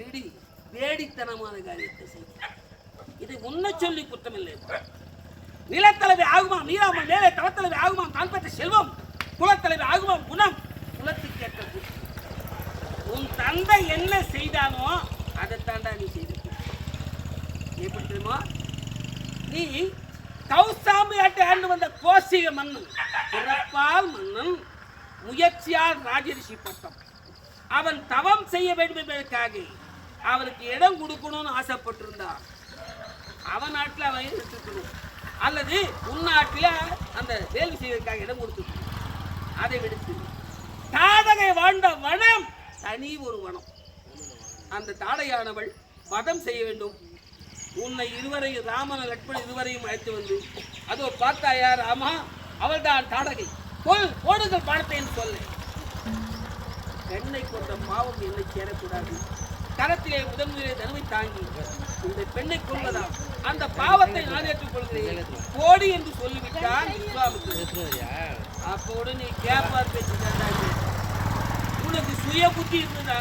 இடி வேடித்தனமான காரியத்தை செய்தார் இதை உன்னை சொல்லி குற்றமில்லை. நிலத்தலைவி ஆகுமாம் நீராமல் மேலே தளத்தலைவி ஆகுமாம் தான் பெற்ற செல்வம் குலத்தலைவி ஆகுமாம் குணம். குலத்துக்கு ஏற்ற உன் தந்தை என்ன செய்தானோ தாண்டா நீ செய்திருக்க எப்படி தெரியுமா? நீ கௌசாம்பியாட்டை ஆண்டு வந்த கோசிக மன்னன் பிறப்பால் மன்னன் முயற்சியால் ராஜரிஷி பட்டம். அவன் தவம் செய்ய வேண்டும் என்பதற்காக அவருக்கு இடம் கொடுக்கணும்னு ஆசைப்பட்டிருந்தா அவன் நாட்டில் அவன் எடுத்துக்கணும் அல்லது உன்னாட்டில் அந்த வேள்வி செய்வதற்காக இடம் கொடுத்துக்கணும். அதை விடுத்து தாடகை வாழ்ந்த வனம் தனி ஒரு வனம். அந்த தாடையானவள் வதம் செய்ய வேண்டும். உன்னை இருவரையும் ராமன லட்சுமணன் இருவரையும் அழைத்து வந்து அதோ பார்த்தாயா ராமா அவள் தான் தாடகை. கொல் போடுங்கள் பாடத்தைன்னு சொல்லு பெண்ணை கொண்ட பாவம் என்னை சேரக்கூடாது. கரத்திலே முதன் முதலே தனுவை தாங்கி இந்த பெண்ணை கொள்வதா அந்த பாவத்தை நான் ஏற்றுக்கொள்கிறேன். கோடி என்று சொல்லிவிட்டான் அப்போடு நீ கேப்பார் பேச்சு உனக்கு சுய புத்தி இருந்ததா?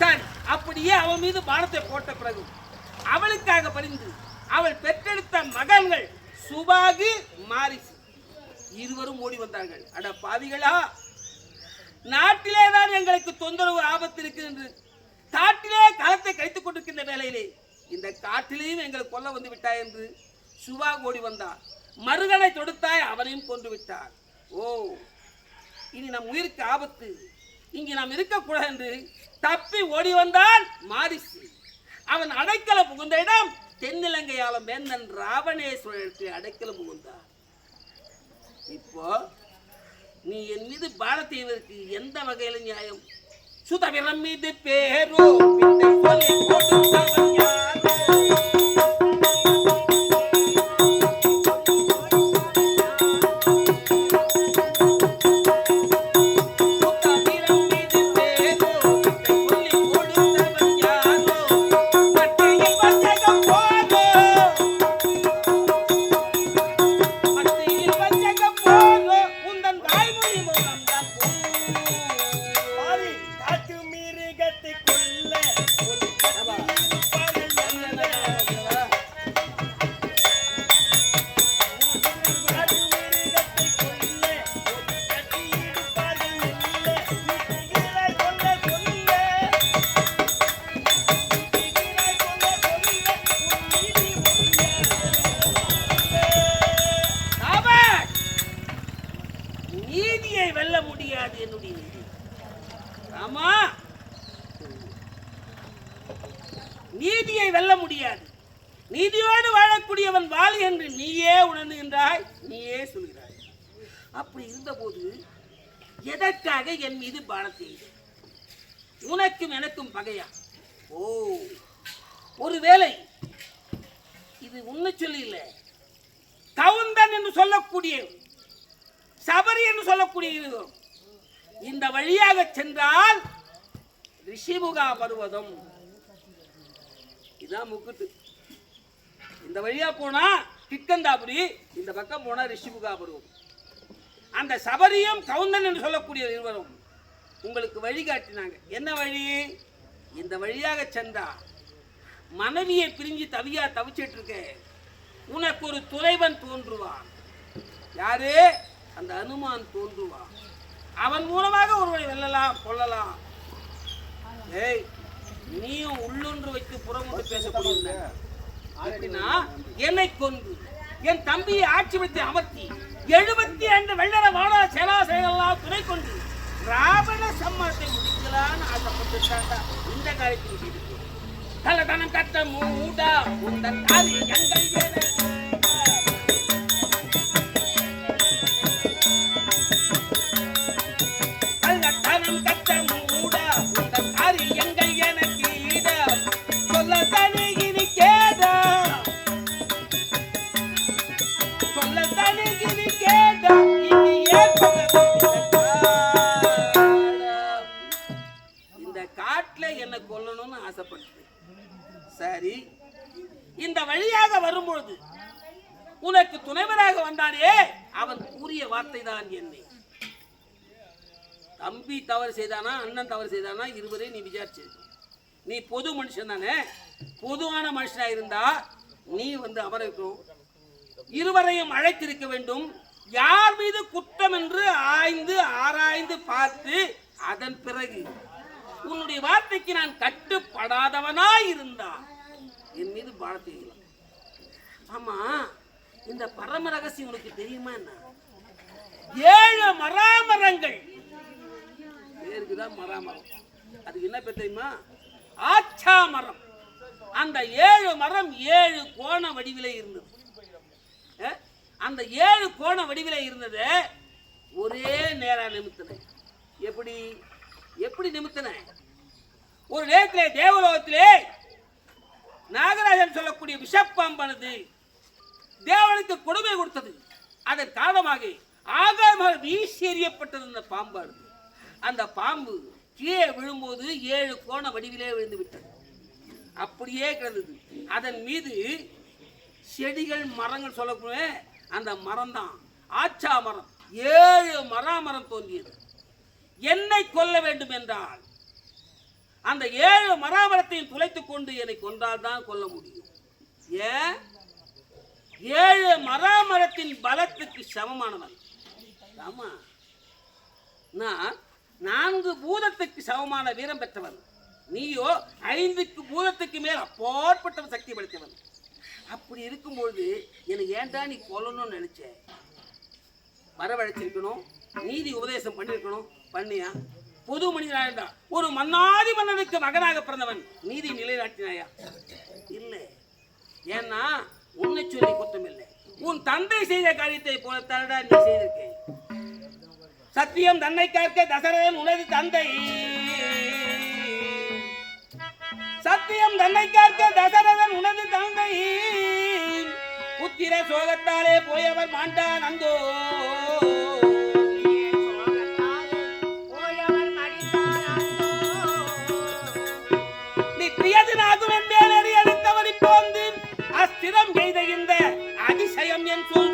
சரி அப்படியே அவன் மீது பானத்தை போட்ட பிறகு அவளுக்காக பரிந்து அவள் பெற்றெடுத்த மகன்கள் சுபாகு மாரிசு இருவரும் ஓடி வந்தார்கள். அட பாவிகளா நாட்டிலே தான் எங்களுக்கு தொந்தரவு ஆபத்து இருக்கு என்று காட்டிலே களத்தை கழித்துக் கொண்டிருக்கின்ற வேலையிலே இந்த காட்டிலேயும் எங்களை கொல்ல வந்து விட்டாய் என்று சுபா ஓடி வந்தார். மருகனை தொடுத்தாய் அவனையும் கொண்டு விட்டார். ஓ இனி நம் உயிருக்கு ஆபத்து. இங்கே நாம் இருக்கக்கூடாது என்று தப்பி ஓடி வந்தான் மாரிசு. அவன் அடைக்கல புகுந்த இடம் தென்னிலங்கையாலும் மேந்தன் ராவணேஸ்வரருக்கு அடைக்கல புகுந்தான் இப்போ நீ என் மீது பாரத் எந்த வகையில நியாயம்? சுதவிரம் மீது பேரோ வித்தை சொல்லி கொடுத்தவன் வாழக்கூடியவன் வாழ் என்று நீயே உணர்ந்துகின்றாய் நீயே சொல்கிறாய். அப்படி இருந்தபோது எதற்காக என் மீது பானத்தை உனக்கும் எனக்கும் பகையா? ஓ ஒருவேளை இது உன்னை சொல்லி இல்லை கவுந்தன் என்று சொல்லக்கூடிய சபரி என்று சொல்லக்கூடிய இருவரும் இந்த வழியாக சென்றால் ரிஷிமுகா பருவதம் இதான் முக்குட்டு இந்த வழியா போனா கிக்கந்தாபுரி இந்த பக்கம் போனா ரிஷிபுகாபுரம் அந்த சபரியும் கவுந்தன் என்று சொல்லக்கூடிய இருவரும் உங்களுக்கு வழிகாட்டினாங்க என்ன வழி? இந்த வழியாக சென்றா மனைவியை பிரிஞ்சு தவியா தவிச்சிட்டு இருக்க உனக்கு ஒரு துறைவன் தோன்றுவான். யாரு? அந்த அனுமான் தோன்றுவான். அவன் மூலமாக ஒருவரை வெல்லலாம் கொள்ளலாம் ஏய் நீயும் உள்ளொன்று வைத்து புறமுன்று பேசக்கூடிய என்னை கொன்று. என் தம்பியை ஆட்சி வைத்து அமர்த்தி எழுபத்தி ரெண்டு வெள்ளர வாழ சேலாசைகள்லாம் துணை கொண்டு ராவண சம்மதத்தை முடிக்கலான்னு ஆசைப்பட்டுட்டாங்க. இந்த காலத்தில் தலதனம் கட்ட மூடா உந்த தாலி எங்கள் வேலை தலதனம் கட்ட மூடா உந்த தாலி எங்கள் தவறு செய்தானா அண்ணன் தவறு செய்தானா இருவரையும் நீ விசாரிச்சு. நீ பொது மனுஷன் தானே? பொதுவான மனுஷனா இருந்தா நீ வந்து அமர வைக்கணும் இருவரையும் அழைத்திருக்க வேண்டும். யார் மீது குற்றம் என்று ஆய்ந்து ஆராய்ந்து பார்த்து அதன் பிறகு உன்னுடைய வார்த்தைக்கு நான் கட்டுப்படாதவனாய் இருந்தா. என் மீது பாடத்தை ஆமா இந்த பரம ரகசியம் உனக்கு தெரியுமா என்ன? ஏழு மராமரங்கள் பேருக்குதான் மராமரம். அதுக்கு என்ன பேர் தெரியுமா? ஆச்சா மரம். அந்த ஏழு மரம் ஏழு கோண வடிவிலே இருந்தது. அந்த ஏழு கோண வடிவிலே இருந்தது ஒரே நேரம் நிமித்தின எப்படி? எப்படி நிமித்தன ஒரு நேரத்திலே தேவலோகத்திலே நாகராஜன் சொல்லக்கூடிய விஷப்பாம்பானது தேவனுக்கு கொடுமை கொடுத்தது. அதன் காரணமாக ஆகாயமாக வீசி எறியப்பட்டது அந்த பாம்பானது. அந்த பாம்பு கீழே விழும்போது ஏழு கோண வடிவிலே விழுந்து விட்டது அப்படியே கிடந்தது. அதன் மீது செடிகள் மரங்கள் சொல்லக்கூடிய அந்த மரம் தான் ஆச்சா மரம். ஏழு மராமரம் தோன்றியது. என்னை கொல்ல வேண்டும் என்றால் அந்த ஏழு மராமரத்தையும் துளைத்துக் கொண்டு என்னை கொன்றால் தான் கொல்ல முடியும். ஏன்? ஏழு மராமரத்தின் பலத்துக்கு சமமானவன். ஆமா. நான் நான்கு பூதத்துக்கு சமமான வீரம் பெற்றவன். நீயோ ஐந்துக்கு பூதத்துக்கு மேல் அப்பாற்பட்டவன் சக்தி படைத்தவன். அப்படி இருக்கும்பொழுது என்னை ஏன்டா நீ கொல்லணும்னு நினைச்ச? வரவழைச்சிருக்கணும் நீதி உபதேசம் பண்ணியிருக்கணும் பண்ணியா? பொது மனிதனாக இருந்தா ஒரு மன்னாதி மன்னனுக்கு மகனாக பிறந்தவன். நீதி நிலைநாட்டினாயா? இல்லை. ஏன்னா உன்னை சொல்லி குற்றம் இல்லை உன் தந்தை செய்த காரியத்தை போல தரடா நீ செய்திருக்கேன். சத்தியம் தன்னை காக்க தசரதன் உனது தந்தை. சத்தியம் தன்னை காக்க தசரதன் உனது தந்தை. புத்திர சோகத்தாலே போயவர் மாண்டான் அங்கோ. நீ பிரியதினாகும் என்பேன் அறியடித்தவர் இப்போந்து அஸ்திரம் செய்த இந்த அதிசயம் என் சொல்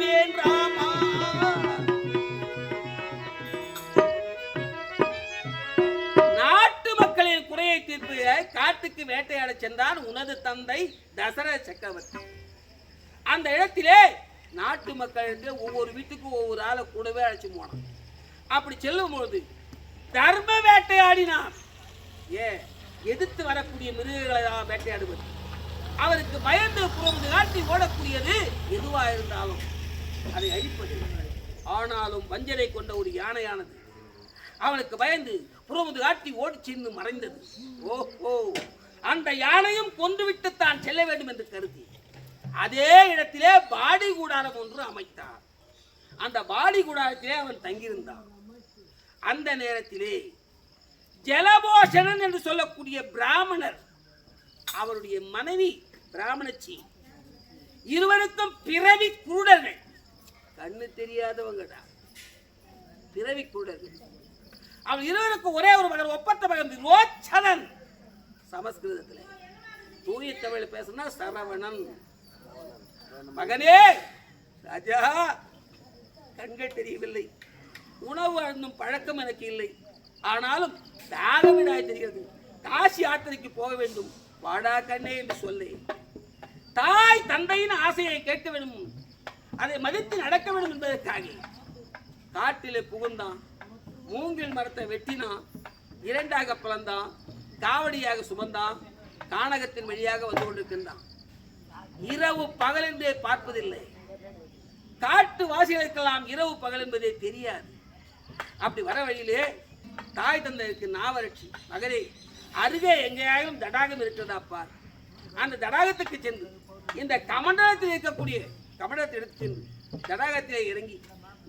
காட்டுக்கு வேட்டையாட சென்றான் உனது தந்தை தசர சக்கரவர்த்தி. அந்த இடத்திலே நாட்டு மக்களுக்கு ஒவ்வொரு வீட்டுக்கும் ஒவ்வொரு ஆளை கூடவே அழைச்சு போனான். அப்படி செல்லும் பொழுது தர்ம வேட்டையாடினான். ஏ எதிர்த்து வரக்கூடிய மிருகங்களை தான் வேட்டையாடுவது? அவருக்கு பயந்து புறமுது காட்டி ஓடக்கூடியது எதுவா இருந்தாலும் அதை அழிப்பது. ஆனாலும் வஞ்சனை கொண்ட ஒரு யானையானது அவனுக்கு பயந்து புறமுது காட்டி ஓடி சென்று மறைந்தது. ஓஹோ அந்த யானையும் கொன்றுவிட்டு தான் செல்ல வேண்டும் என்று கருதி அதே இடத்திலே பாடி கூடாரம் ஒன்று அமைத்தார் அந்த பாடி கூடாரத்திலே அவன் தங்கியிருந்தான். அந்த நேரத்திலே ஜலபோஷணன் என்று சொல்லக்கூடிய பிராமணர் அவருடைய மனைவி பிராமணச்சி இருவருக்கும் பிறவி குருடர்கள். கண்ணு தெரியாதவங்கடா. பிறவி குருடர்கள். அவன் இருவருக்கும் ஒரே ஒரு மகன் ஒப்பத்த மகன் விமோச்சனன் சமஸ்கிருதத்தில். தூய தமிழ் பேசுனா சரவணன். மகனே ராஜா கண்கள் தெரியவில்லை. உணவு அண்ணும் பழக்கம் எனக்கு இல்லை. ஆனாலும் தாகமிடாய் தெரிகிறது. காசி யாத்திரைக்கு போக வேண்டும். வாடா கண்ணே என்று சொல்லி. தாய் தந்தையின் ஆசையை கேட்க வேண்டும். அதை மதித்து நடக்க வேண்டும் என்பதற்காக காட்டிலே புகுந்தான். மூங்கில் மரத்தை வெட்டினான். இரண்டாக பிளந்தான். காவடியாக சுமந்தான். கானகத்தின் வழியாக வந்து கொண்டிருக்கின்றான். இரவு பகல் என்றே பார்ப்பதில்லை. காட்டு வாசிகளுக்கெல்லாம் இரவு பகல் என்பதே தெரியாது. அப்படி வர வழியிலே தாய் தந்தைக்கு நாவரட்சி மகரே அருகே எங்கேயாயும் தடாகம் இருக்கிறதா பார். அந்த தடாகத்துக்கு சென்று இந்த கமண்டலத்தில் இருக்கக்கூடிய கமண்டலத்தை எடுத்து சென்று தடாகத்திலே இறங்கி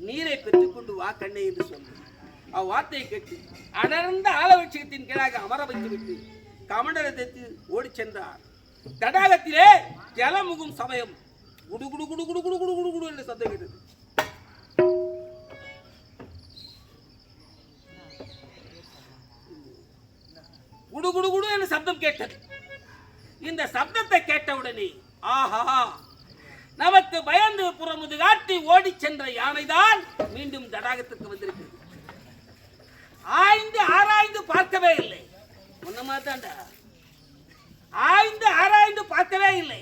நீரை பெற்றுக்கொண்டு வா கண்ணே என்று சொன்னார் அவ்வார்த்தையை கேட்டு அடர்ந்த ஆலவட்சத்தின் கீழாக அமர வைத்துவிட்டு கமண்டலத்திற்கு ஓடி சென்றார். தடாகத்திலே ஜலமுகும் சமயம் குடு குடு குடு குடு குடு குடு குடு குடு என்று சத்தம் கேட்டது. குடு குடு குடு என்று சப்தம் கேட்டது. இந்த சப்தத்தை கேட்டவுடனே ஆஹா நமக்கு பயந்து புறமுது காட்டி ஓடிச் சென்ற யானைதான் மீண்டும் தடாகத்துக்கு வந்திருக்கிறது. ஆய்ந்து ஆராய்ந்து பார்க்கவே இல்லை. முன்ன மாத்தாண்டா ஆய்ந்து ஆராய்ந்து பார்த்தவே இல்லை.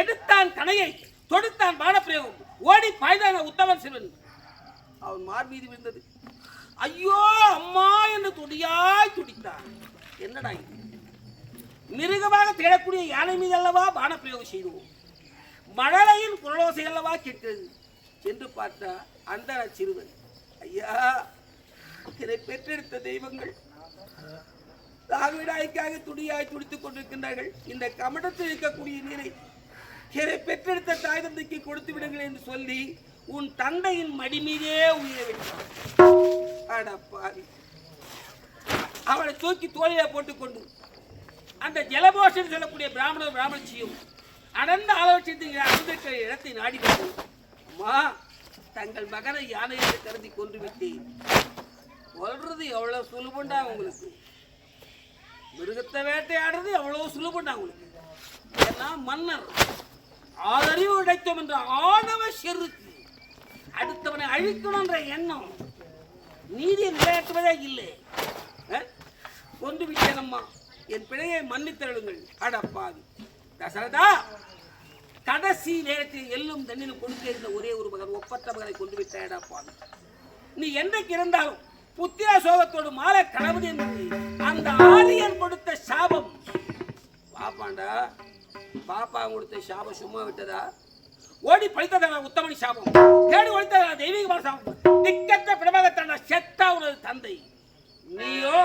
எடுத்தான் கணையை தொடுத்தான் பானப்பிரயோகம் ஓடி பாய்ந்தான உத்தமன் சிவன். அவன் மார் மீது விழுந்தது. ஐயோ அம்மா என்று துடியாய் துடித்தான். என்னடா இது? மிருகமாக தேடக்கூடிய யானை மீது அல்லவா பானப்பிரயோகம் செய்தோம் மழலையின் குரலோசை அல்லவா கேட்டது என்று பார்த்தா அந்த சிறுவன் ஐயா இதை பெற்றெடுத்த தெய்வங்கள். தாவிடாய்க்காக துடியாய் துடித்துக் கொண்டிருக்கின்றார்கள். இந்த கமடத்தில் இருக்கக்கூடிய நீரை இதை பெற்றெடுத்த தாய் தந்தைக்கு கொடுத்து விடுங்கள் என்று சொல்லி உன் தந்தையின் மடி மீதே உயிரை விட்டான் அவளை தூக்கி தோழியை போட்டுக்கொண்டு அந்த ஜலபோஷன் சொல்லக்கூடிய பிராமணர் பிராமணச்சியும் அடர்ந்த ஆலோசனை அமிர்திருக்கிற இடத்தை நாடி அம்மா தங்கள் மகனை யானை என்று கருதி கொன்று சொல்றது எவ்வளோ எவ்வளவு சுலபண்டா உங்களுக்கு? மிருகத்தை வேட்டையாடுறது எவ்வளவு சுலபண்டா உங்களுக்கு? ஏன்னா மன்னர் ஆதரவு உடைத்தோம் என்ற ஆணவ செருக்கு. அடுத்தவனை அழிக்கணும்ன்ற எண்ணம் நீதி நிலையாட்டுவதே இல்லை. கொண்டு விட்டேனம்மா. என் பிழையை மன்னித்தருளுங்கள். அடப்பாது தசரதா கடைசி நேரத்தில் எல்லும் தண்ணியில் கொடுக்க இருந்த ஒரே ஒரு மகன் ஒப்பற்ற மகனை கொண்டு விட்ட அடப்பாவி நீ என்றைக்கு இருந்தாலும் புத்திர சோகத்தோடு மாலை கனவு என்பது அந்த ஆரியன் கொடுத்த சாபம். பாப்பாண்டா பாப்பா கொடுத்த சாபம் சும்மா விட்டதா? ஓடி பழித்ததா உத்தமணி சாபம். தேடி ஒழித்ததா தெய்வீகமான சாபம். திக்கற்ற பிரபகத்தான செத்தா உனது தந்தை. நீயோ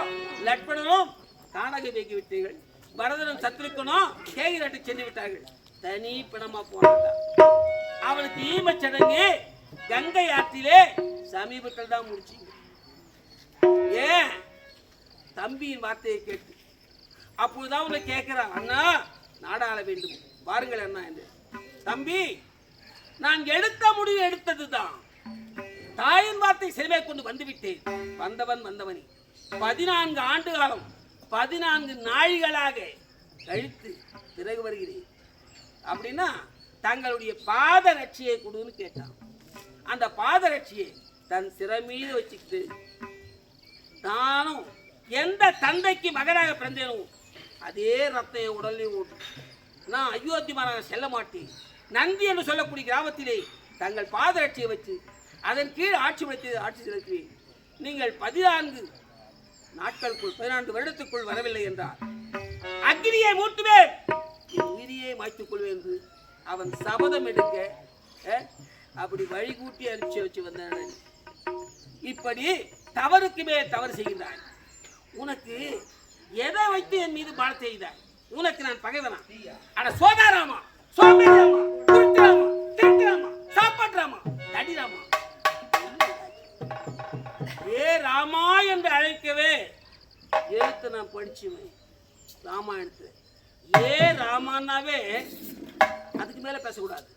லட்பணனும் காணக வேகி விட்டீர்கள். பரதனும் சத்ருக்கனும் கேகி நாட்டு சென்று விட்டார்கள். தனி பிணமா போனாங்க அவனுக்கு ஈமச் சடங்கு கங்கை ஆற்றிலே சமீபத்தில் தான் முடிச்சீங்க. ஏன் தம்பியின் வார்த்தையை கேட்டு. அப்பொழுதுதான் உன்னை கேட்கிறான் அண்ணா நாடாள வேண்டும். பாருங்கள் அண்ணா என்று. தம்பி நான் எடுத்த முடிவு எடுத்ததுதான். தாயின் வார்த்தை சிறுமை கொண்டு வந்துவிட்டேன். வந்தவன் வந்தவனி. பதினான்கு ஆண்டு காலம் பதினான்கு நாழிகளாக கழித்து பிறகு வருகிறேன். அப்படின்னா தங்களுடைய பாத ரட்சியை கொடுன்னு கேட்டான். அந்த பாத ரட்சியை தன் சிறை மீது வச்சுக்கிட்டு நானும் எந்த தந்தைக்கு மகனாக பிறந்தேனோ அதே ரத்தம் என் உடலில் ஓட்டும் நான் அயோத்தி மாநகரம் செல்ல மாட்டேன். நந்தி என்று சொல்லக்கூடிய கிராமத்திலே தங்கள் பாதரட்சியை வச்சு அதன் கீழ் ஆட்சி வைத்து ஆட்சி செலுத்துவேன். நீங்கள் பதினான்கு நாட்களுக்குள் பதினான்கு வருடத்துக்குள் வரவில்லை என்றார். அக்னியை மூட்டுவேன். என் உயிரியை மாய்த்துக் கொள்வேன் என்று அவன் சபதம் எடுக்க அப்படி வழிகூட்டி அனுப்பிச்சு வச்சு வந்தான். இப்படி தவறுக்கு மேல் தவறு செய்கின்றாய் உனக்கு எதை வைத்து என் மீது பாட செய்தாய் உனக்கு நான் பகைவனா? அட சோதாராமா சோமேராமா திருட்டுராமா திருட்டுராமா சாப்பாட்டுராமா தடிராமா? ஏ ராமா என்று அழைக்கவே எழுத்து நான் படிச்சுவேன். ராமாயணத்தில் ஏ ராமானாவே அதுக்கு மேல பேசக்கூடாது.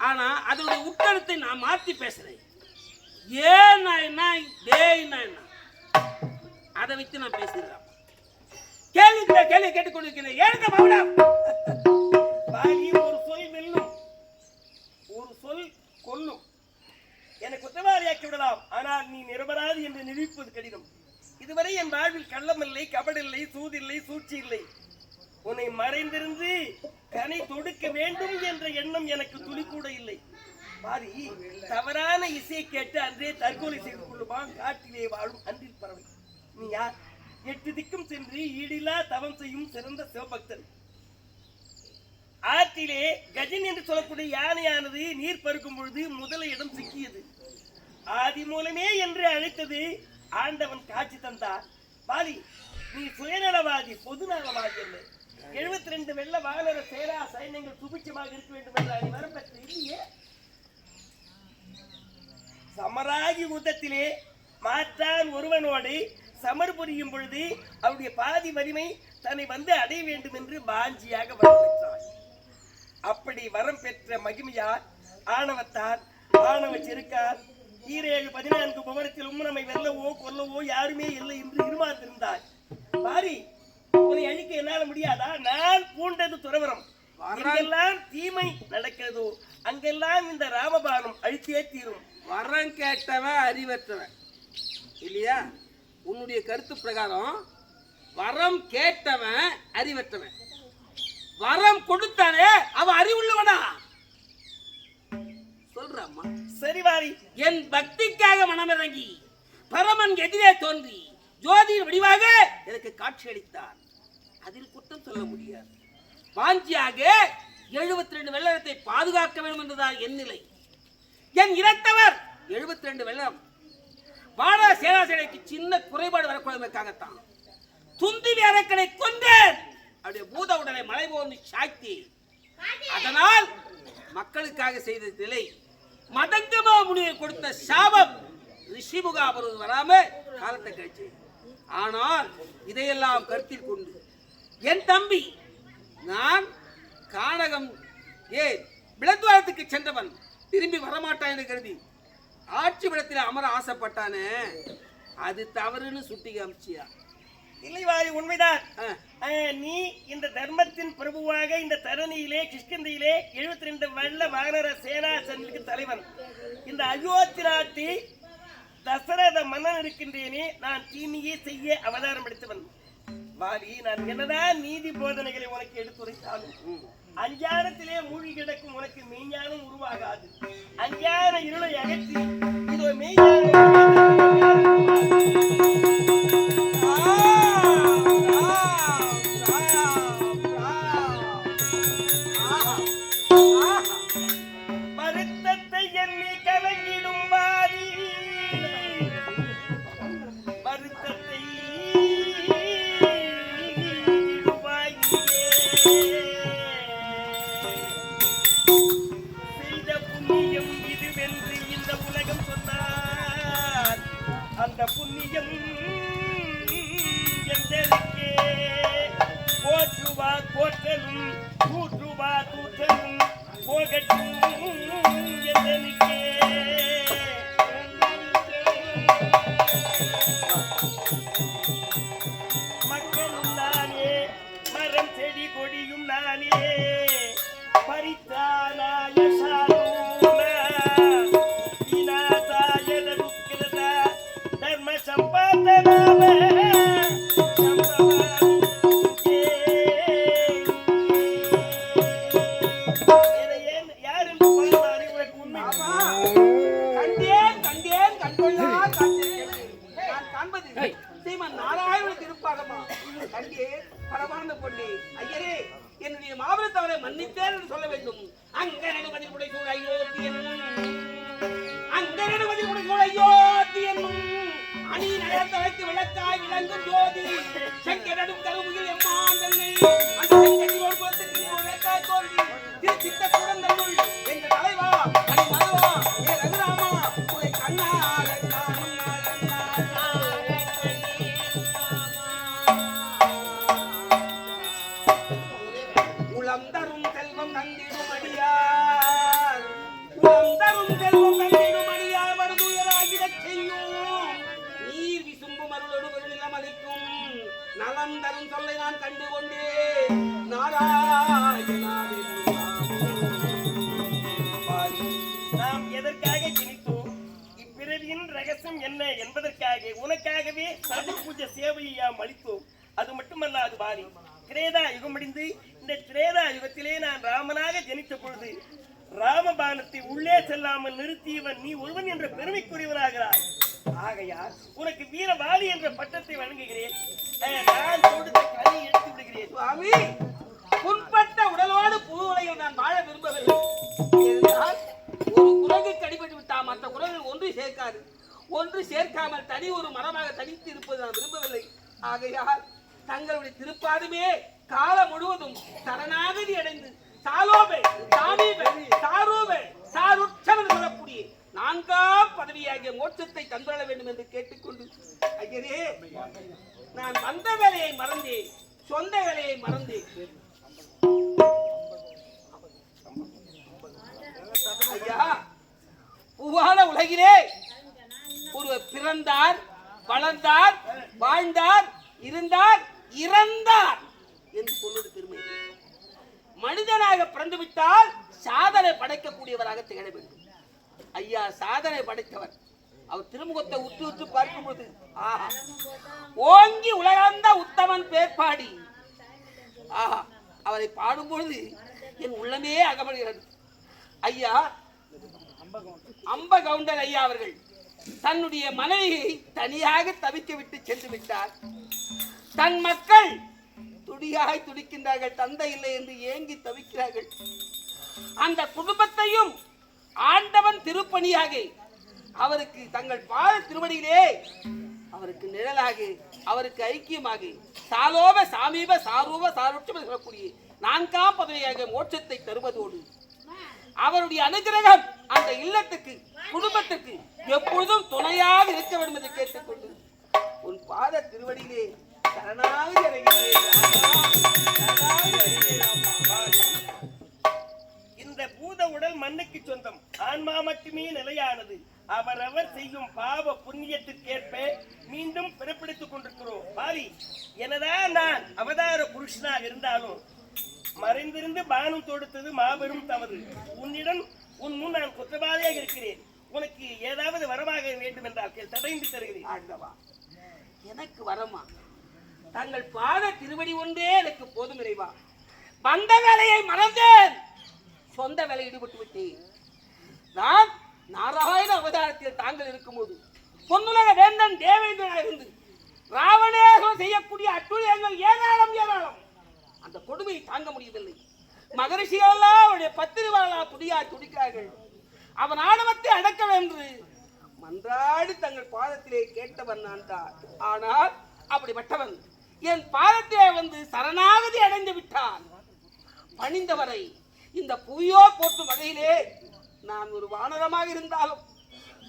ஆனா அதோட உட்கருத்தை நான் மாத்தி பேசுறேன். ஏ என்ன டேய் என்ன அதை வச்சு நான் பேசுகிறேன் கேள்வி கேள்வி கேட்டுக்கொண்டிருக்கிறேன். ஏழுங்க மகுடம் பாலி ஒரு சொல் வெல்லும் ஒரு சொல் கொல்லும். என்னை குற்றவாளியாக்கி விடலாம். ஆனால் நீ நிரபராது என்று நிரூபிப்பது கடினம். இதுவரை என் வாழ்வில் கள்ளமில்லை கபடில்லை சூதில்லை சூழ்ச்சி இல்லை உன்னை மறைந்திருந்து கனை தொடுக்க வேண்டும் என்ற எண்ணம் எனக்கு துளி கூட இல்லை. பாரி தவறான இசையை கேட்டு அன்றே தற்கொலை செய்து கொள்ளுமா காட்டிலே வாழும் அன்றில் பறவை. நீ யார்? எட்டு திக்கும் சென்று ஈடில்லா தவம் செய்யும் சிறந்த சிவபக்தன். ஆற்றிலே கஜன் என்று சொல்லக்கூடிய யானையானது நீர் பருக்கும் பொழுது இடம் சிக்கியது. ஆதி மூலமே என்று அழைத்தது ஆண்டவன் காட்சி தந்தார். பாலி நீ சுயநலவாதி பொதுநலவாதி அல்ல. எழுபத்தி ரெண்டு வெள்ள வானர சேரா சைன்யங்கள் சுபிட்சமாக இருக்க வேண்டும் என்று நீ பெற்ற இல்லையே சமராகி யுத்தத்திலே மாற்றான் ஒருவனோடு சமர் புரியும் பொழுது அவருடைய பாதி வலிமை தன்னை வந்து அடைய வேண்டும் என்று பாஞ்சியாக வரம் அப்படி வரம் பெற்ற மகிமையார் ஆணவத்தார் ஆணவ செருக்கார் ஈரேழு பதினான்கு பவனத்தில் உம்மனமை வெல்லவோ கொல்லவோ யாருமே இல்லை என்று இருமாந்திருந்தார். பாரி உன்னை அழிக்க என்னால முடியாதா? நான் பூண்டது துறவரம். எங்கெல்லாம் தீமை நடக்கிறதோ அங்கெல்லாம் இந்த ராமபானம் அழித்தே தீரும். வரம் கேட்டவன் அறிவற்றவன். இல்லையா? உன்னுடைய கருத்து பிரகாரம் வரம் கேட்டவன் அறிவற்றவன். வரம் கொடுத்தானே அவ அறிவுள்ளவனா? சொல்றம்மா. சரி வாரி. என் பக்திக்காக மனமிறங்கி பரமன் எதிரே தோன்றி ஜோதியின் வடிவாக எனக்கு காட்சி அளித்தார். அதில் குற்றம் சொல்ல முடியாது. வாஞ்சியாக எழுபத்தி ரெண்டு வெள்ளத்தை பாதுகாக்க வேண்டும் என்றுதான் என் நிலை. என் இனத்தவர். எழுபத்தி ரெண்டு வெள்ளம். வாடா சேனாசேனைக்கு சின்ன குறைபாடு வரக்கூடாதுக்காகத்தான் துந்தி வேரக்கனை கொண்டேன் அப்படியே பூத உடலை மலை போன்று சாய்த்தி அதனால் மக்களுக்காக செய்த நிலை மதங்கமா முனிவர் கொடுத்த சாபம் ரிஷிமுகா பருவது வராம காலத்தை கழிச்சு. ஆனால் இதையெல்லாம் கருத்தில் கொண்டு என் தம்பி நான் கானகம் ஏன் விளத்துவாரத்துக்கு சென்றவன். திரும்பி வரமாட்டான் என்று கருதி ஆட்சி விடத்தில் அமர ஆசைப்பட்டானே. அது தவறுன்னு சுட்டி காமிச்சியா? இல்லை வாரி உண்மைதான் நீ இந்த தர்மத்தின் பிரபுவாக இந்த தரணியிலே கிஷ்கிந்தையிலே எழுபத்தி ரெண்டு வெள்ள வானர சேனாசனுக்கு தலைவன். இந்த அயோத்தி நாட்டில் தசரத மன்னன் இருக்கின்றேனே நான் தீமையே செய்ய அவதாரம் எடுத்தவன். வாரி நான் என்னதான் நீதி போதனைகளை உனக்கு எடுத்துரைத்தாலும் அஞ்ஞானத்திலே மூழ்கி கிடக்கும் உனக்கு மெய்ஞானம் உருவாகாது. அஞ்ஞான இருளை அகற்றி இதோ வருத்தத்தை போற்றலும் தூற்றுவா தூற்றலும் போகட்டும். என்னுடைய மன்னித்தேன் என்று சொல்ல வேண்டும். அங்க நடுமதி உடை கூட அயோத்தியன் அங்க நடுமதி உடை கூட அயோத்தியன் அணி நகரத்தை வைத்து விளக்காய் விளங்கும் ஜோதி. செங்க நடும் கருமுகில் எம்மான் தன்னை அந்த செங்கடியோடு குலத்திற்கு விளக்காய் தோன்றி. திருச்சித்த குடந்தருள் என்பதற்காக உனக்காகவே சர்வ பூஜை சேவையை நாம் அளித்தோம் அது மட்டுமல்லாது பாரி திரேதா யுகம் முடிந்து இந்த திரேதா யுகத்திலே நான் ராமனாக ஜனித்த பொழுது ராமபானத்தை உள்ளே செல்லாமல் நிறுத்தியவன் நீ ஒருவன் என்ற பெருமைக்குரியவனாகிறாய். ஆகையால் உனக்கு வீரவாளி என்ற பட்டத்தை வழங்குகிறேன். நான் கொடுத்த கனி எடுத்து விடுகிறேன். சுவாமி புண்பட்ட உடலோடு புது உலகில் நான் வாழ விரும்பவில்லை. ஒரு குரங்கு கடிபட்டு விட்டால் மற்ற குரங்குகள் ஒன்று சேர்க்காது. ஒன்று சேர்க்காமல் தனி ஒரு மரமாக தனித்து இருப்பது நான் விரும்பவில்லை. ஆகையால் தங்களுடைய திருப்பாதுமே காலம் முழுவதும் சரணாகதி அடைந்து சாலோபே சாமீபே சாரூபே சாருட்சம் சொல்லக்கூடிய நான்காம் பதவியாகிய மோட்சத்தை தந்துள்ள வேண்டும் என்று கேட்டுக்கொண்டு ஐயரே நான் வந்த வேலையை மறந்தேன் சொந்த வேலையை மறந்தேன் ஐயா பூவான உலகிலே பிறந்தார் வளர்ந்தார் வாழ்ந்தார் இருந்தார் இறந்தார் என்று சொல்வது பெருமை. மனிதனாக பிறந்துவிட்டால் சாதனை படைக்கக்கூடியவராக திகழ வேண்டும். ஐயா சாதனை படைத்தவர். அவர் திருமுகத்தை உத்து உற்று பார்க்கும்போது ஆஹா ஓங்கி உலகந்த உத்தமன் பேர்பாடி. ஆஹா அவரை பாடும்பொழுது என் உள்ளமே அகமடுகிறது ஐயா அம்ப கவுண்டர் ஐயா அவர்கள் தன்னுடைய மனைவியை தனியாக தவிக்க விட்டு சென்று விட்டார் தன் மக்கள் துடியாய் துடிக்கின்றார்கள். தந்தை இல்லை என்று ஏங்கி தவிக்கிறார்கள். அந்த குடும்பத்தையும் ஆண்டவன் திருப்பணியாக அவருக்கு தங்கள் பாத திருவடியிலே அவருக்கு நிழலாக அவருக்கு ஐக்கியமாக சாலோப சாமீப சாரூப சாருட்சம் சொல்லக்கூடிய நான்காம் பதவியாக மோட்சத்தை தருவதோடு அவருடைய அனுகிரகம் அந்த இல்லத்துக்கு குடும்பத்துக்கு எப்பொழுதும் துணையாக இருக்க வேண்டும் என்று கேட்டுக்கொண்டு உன் பாத திருவடியிலே சரணாக இந்த பூத உடல் மண்ணுக்கு சொந்தம். ஆன்மா மட்டுமே நிலையானது. அவரவர் செய்யும் பாவ புண்ணியத்திற்கேற்ப மீண்டும் பிறப்பிடித்துக் கொண்டிருக்கிறோம். பாரி எனதான் நான் அவதார புருஷனாக இருந்தாலும் மறைந்திருந்து பானம் தொடுத்தது மாபெரும் தவறு. உன்னிடம் உன் முன் நான் குற்றவாளியாக இருக்கிறேன். உனக்கு ஏதாவது வரமாக வேண்டும் என்றால் தடைந்து தருகிறேன். ஆண்டவா எனக்கு வரமா? தங்கள் பாத திருவடி ஒன்றே எனக்கு போதும் இறைவா. வந்த வேலையை மறந்தேன். சொந்த வேலை ஈடுபட்டு விட்டேன். நான் நாராயண அவதாரத்தில் தாங்கள் இருக்கும்போது பொன்னுலக வேந்தன் தேவேந்திரனாக இருந்து ராவணேகம் செய்யக்கூடிய அட்டுழியங்கள் ஏராளம் ஏராளம். அந்த கொடுமையை தாங்க முடியவில்லை. மகரிஷிகளெல்லாம் அவருடைய பத்திரிவாளா துடியா துடிக்கிறார்கள். அவன் ஆணவத்தை அடக்க என்று மன்றாடி தங்கள் பாதத்திலே கேட்டவன் நான் தான். ஆனால் அப்படிப்பட்டவன் என் பாதத்திலே வந்து சரணாகதி அடைந்து விட்டான். பணிந்தவரை இந்த புவியோ போற்றும் வகையிலே நான் ஒரு வானரமாக இருந்தாலும்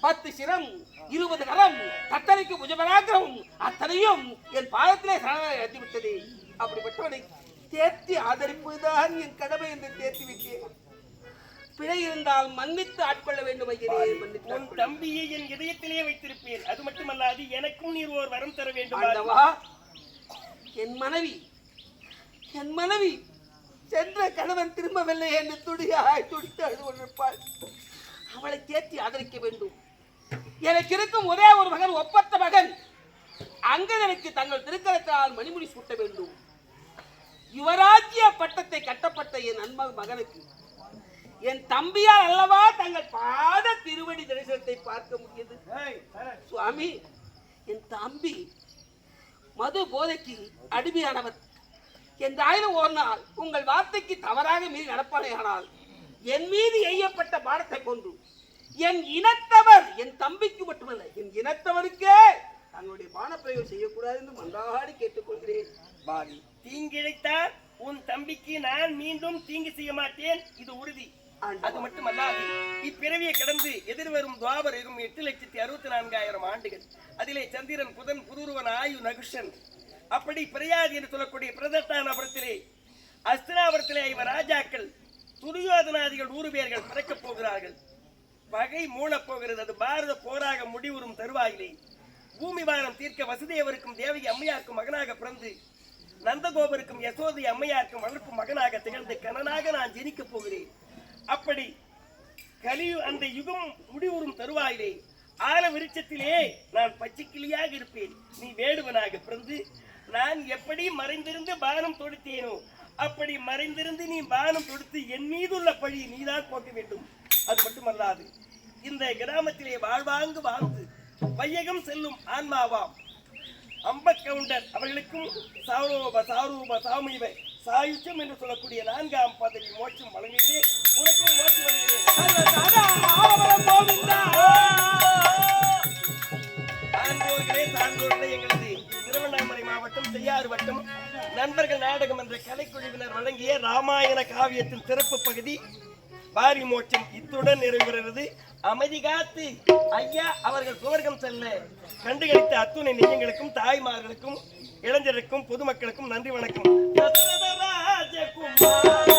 பத்து சிரம் இருபது கரம் கத்தனைக்கு புஜபராக்கிரம் அத்தனையும் என் பாதத்திலே சரணாகதி அடைந்து விட்டது. அப்படிப்பட்டவனை தேர்த்தி ஆதரிப்பதுதான் என் கடமை என்று தேர்த்தி விட்டேன் பிழை இருந்தால் மன்னித்து ஆட்கொள்ள வேண்டும் உன் தம்பியை என் இதயத்திலே வைத்திருப்பேன். அது மட்டுமல்லாது எனக்கும் நீர் ஒரு வரம் தர வேண்டும் என் மனைவி என் மனைவி சென்ற கணவன் திரும்பவில்லை என்று துடியாய் துடித்து அழுது கொண்டிருப்பாள் அவளை தேற்றி ஆதரிக்க வேண்டும். எனக்கு இருக்கும் ஒரே ஒரு மகன் ஒப்பற்ற மகன். அங்கதனுக்கு தங்கள் திருக்கரத்தால் மணிமுடி சூட்ட வேண்டும். யுவராஜ்ய பட்டத்தை கட்டப்பட்ட என் அன்ப மகனுக்கு என் தம்பியால் அல்லவா தங்கள் பாத திருவடி தரிசனத்தை பார்க்க முடியுது. சுவாமி என் தம்பி மது போதைக்கு அடிமையானவர். என்றாயிரம் ஒரு நாள் உங்கள் வார்த்தைக்கு தவறாக மீறி நடப்பானேயானால் என் மீது எய்யப்பட்ட பாடத்தை கொண்டு என் இனத்தவர் என் தம்பிக்கு மட்டுமல்ல என் இனத்தவருக்கே தங்களுடைய பானப்பிரயோகம் செய்யக்கூடாது என்று மன்றாடி கேட்டுக்கொள்கிறேன். பாடி. தீங்கிழைத்தால் உன் தம்பிக்கு நான் மீண்டும் தீங்கு செய்ய மாட்டேன். இது உறுதி. அது மட்டுமல்லாது இப்பிறவியை கடந்து எதிர்வரும் துவாபர் இருக்கும் எட்டு லட்சத்தி அறுபத்தி நான்காயிரம் ஆண்டுகள். அதிலே சந்திரன் புதன் புதுருவன் ஆயு நகுஷன். அப்படி பிரயாதி என்று சொல்லக்கூடிய பிரதத்தானபுரத்திலே அஸ்தினாபுரத்திலே இவர் ராஜாக்கள் துரியோதனாதிகள் நூறு பேர்கள் பிறக்கப் போகிறார்கள். பகை மூளப் போகிறது. அது பாரத போராக முடிவுறும் தருவாயிலே. பூமி பாரம் தீர்க்க வசுதேவருக்கும் தேவகி அம்மையாருக்கும் மகனாக பிறந்து நந்தகோபருக்கும் யசோதி அம்மையாருக்கும் வளர்ப்பு மகனாக திகழ்ந்து கணனாக நான் ஜெனிக்கப் போகிறேன். அப்படி கலியு அந்த யுகம் முடிவுறும் தருவாயிலே ஆல விருட்சத்திலே நான் பச்சைக்கிளியாக இருப்பேன். நீ வேடுவனாக பிறந்து நான் எப்படி மறைந்திருந்து பானம் தொடுத்தேனோ அப்படி மறைந்திருந்து நீ பானம் தொடுத்து என் மீதுள்ள பழி நீதான் போக்க வேண்டும். அது மட்டுமல்லாது இந்த கிராமத்திலே வாழ்வாங்கு வாழ்ந்து வையகம் செல்லும் ஆன்மாவாம் அம்பக்கவுண்டர் அவர்களுக்கும் சாரூப சாரூப சாமீப சாயுச்சம் என்று சொல்லக்கூடிய நான்காம் பதவி மோட்சம் வழங்குகிறேன். உனக்கும் மோட்சம் வழங்குகிறேன். எங்களது திருவண்ணாமலை மாவட்டம் செய்யாறு வட்டம் நண்பர்கள் நாடகம் என்ற கலைக்குழுவினர் வழங்கிய ராமாயண காவியத்தின் சிறப்பு பகுதி பாரி மோட்சம் இத்துடன் நிறைவுறுகிறது. அமைதி காத்து. ஐயா அவர்கள் சுவர்க்கம் செல்ல கண்டுகளித்த அத்துணை நெய்யங்களுக்கும் தாய்மார்களுக்கும் இளைஞருக்கும் பொதுமக்களுக்கும் நன்றி வணக்கம். ராஜகுமார்.